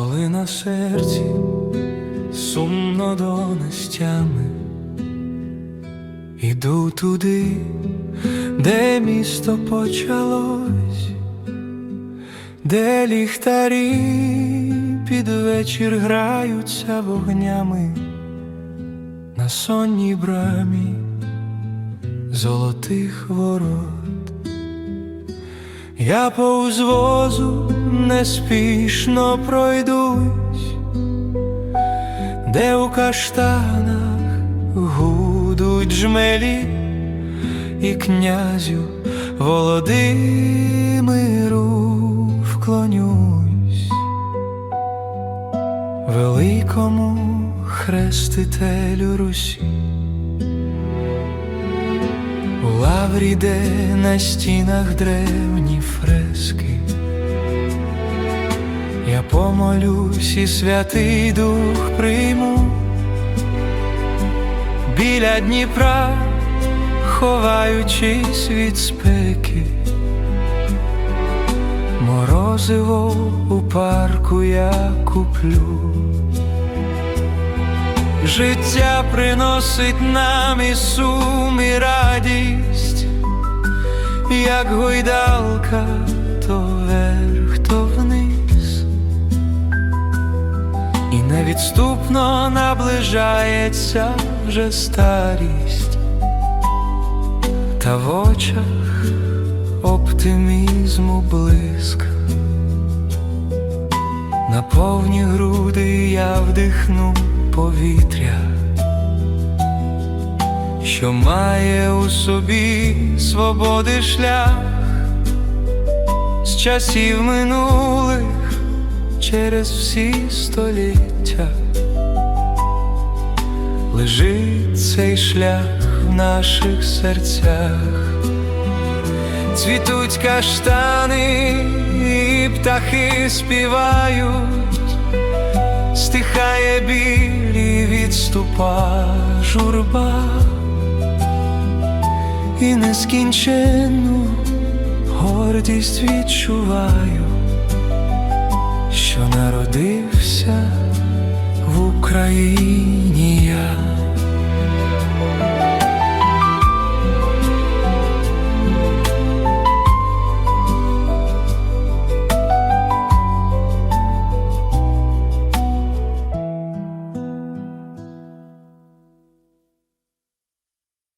коли на серці сумно до нестями, іду туди, де місто почалось, де ліхтарі під вечір граються вогнями на сонній брамі золотих ворот, я повз возу неспішно пройдусь, де у каштанах гудуть жмелі, і князю Володимиру вклонюсь, великому хрестителю Русі. У лаврі, де на стінах древні фрески, я помолюсь і святий дух прийму біля Дніпра, ховаючись від спеки, морозиво у парку я куплю. Життя приносить нам і сум, і радість, як гойдалка, невідступно наближається вже старість, та в очах оптимізму блиск. На повні груди я вдихну повітря, що має у собі свободи шлях. З часів минулих через всі століття. Лежить цей шлях в наших серцях, цвітуть каштани, і птахи співають. Стихає біль і відступа журба, і нескінченну гордість відчуваю, народився в Україні.